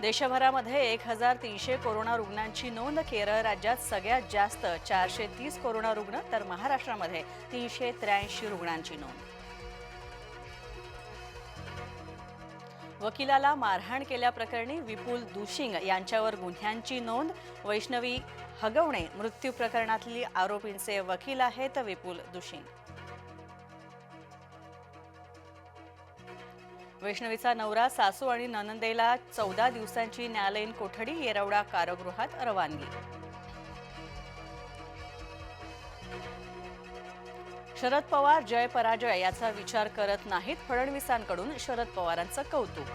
देशभरामध्ये एक हजार तीनशे कोरोना रुग्णांची नोंद केरळ राज्यात सगळ्यात जास्त चारशे तीस कोरोना रुग्ण तर महाराष्ट्रामध्ये तीनशे त्र्याऐंशी रुग्णांची नोंद. वकिलाला मारहाण केल्याप्रकरणी विपुल दुशिंग यांच्यावर गुन्ह्यांची नोंद. वैष्णवी हगवणे मृत्यू प्रकरणातली आरोपींचे वकील आहेत विपुल दुशिंग वैष्णवीचा नवरा सासू आणि ननंदेला चौदा दिवसांची न्यायालयीन कोठडी येरवडा कारागृहात रवानगी. शरद पवार जय पराजय याचा विचार करत नाहीत फडणवीसांकडून शरद पवारांचं कौतुक.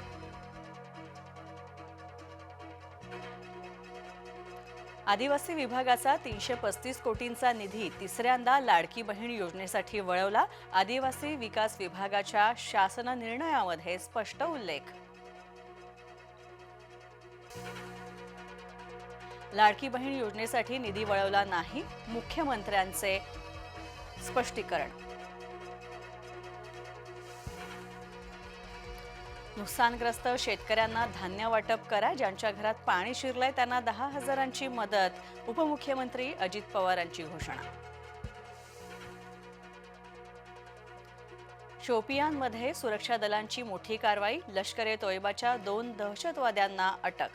आदिवासी विभागाचा तीनशे पस्तीस कोटींचा निधी तिसऱ्यांदा लाडकी बहीण योजनेसाठी वळवला. आदिवासी विकास विभागाच्या शासन निर्णयामध्ये स्पष्ट उल्लेख. लाडकी बहीण योजनेसाठी निधी वळवला नाही मुख्यमंत्र्यांचे स्पष्टीकरण. नुकसानग्रस्त शेतकऱ्यांना धान्य वाटप करा ज्यांच्या घरात पाणी शिरलंय त्यांना दहा हजारांची मदत उपमुख्यमंत्री अजित पवारांची घोषणा. शोपियानमध्ये सुरक्षा दलांची मोठी कारवाई लष्कर ए तोयबाच्या दोन दहशतवाद्यांना अटक.